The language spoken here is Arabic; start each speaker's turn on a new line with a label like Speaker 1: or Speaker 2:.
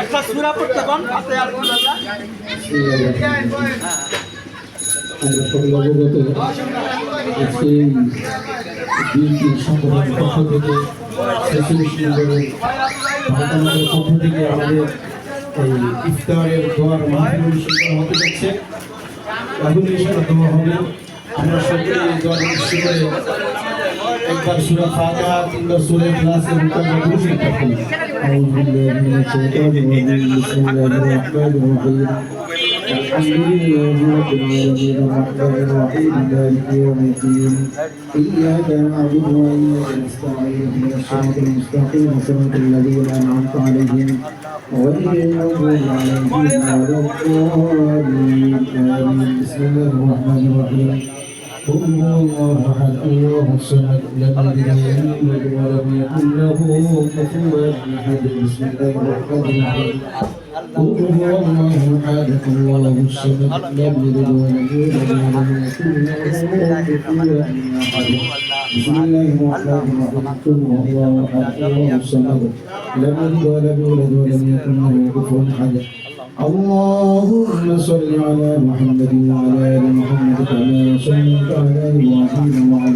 Speaker 1: একটা সুরা পড়তে কোন হাতে আর কোন
Speaker 2: আমরা সকলে অবগত আজকে বিএনপি সংগঠনের পক্ষ থেকে স্বেচ্ছাসেবী ভারতামের পক্ষ থেকে আমাদের এই ইফতারের দোয়ার মাহফিল অনুষ্ঠিত হতে যাচ্ছে এখন ইনশাআল্লাহ দোয়া হবে আমরা সকলে দোয়ার উদ্দেশ্য করে একবার সুরা ফাতিহা তিনবার সুরা ইখলাস এবং তারপর দুরূদ পাঠ করি
Speaker 3: أعوذ بالله من الشيطان الرجيم بسم الله الرحمن الرحيم الحمد لله رب العالمين الرحمن الرحيم مالك يوم الدين إياك نعبد وإياك نستعين اهدنا الصراط المستقيم صراط الذين أنعمت عليهم غير المغضوب عليهم ولا الضالين آمين بسم الله الرحمن الرحيم قل هو الله احد الله الصمد لم يلد ولم يكن له كفوا احد بسم الله الرحمن الرحيم قل هو الله احد الصمد لم يلد يولد ولم يكن له كفوا احد بسم الله الرحمن الرحيم قل هو الله احد الله الصمد لم يلد ولم يولد ولم يكن له كفوا احد اللهم صل على محمد وعلى ال محمد Thank you.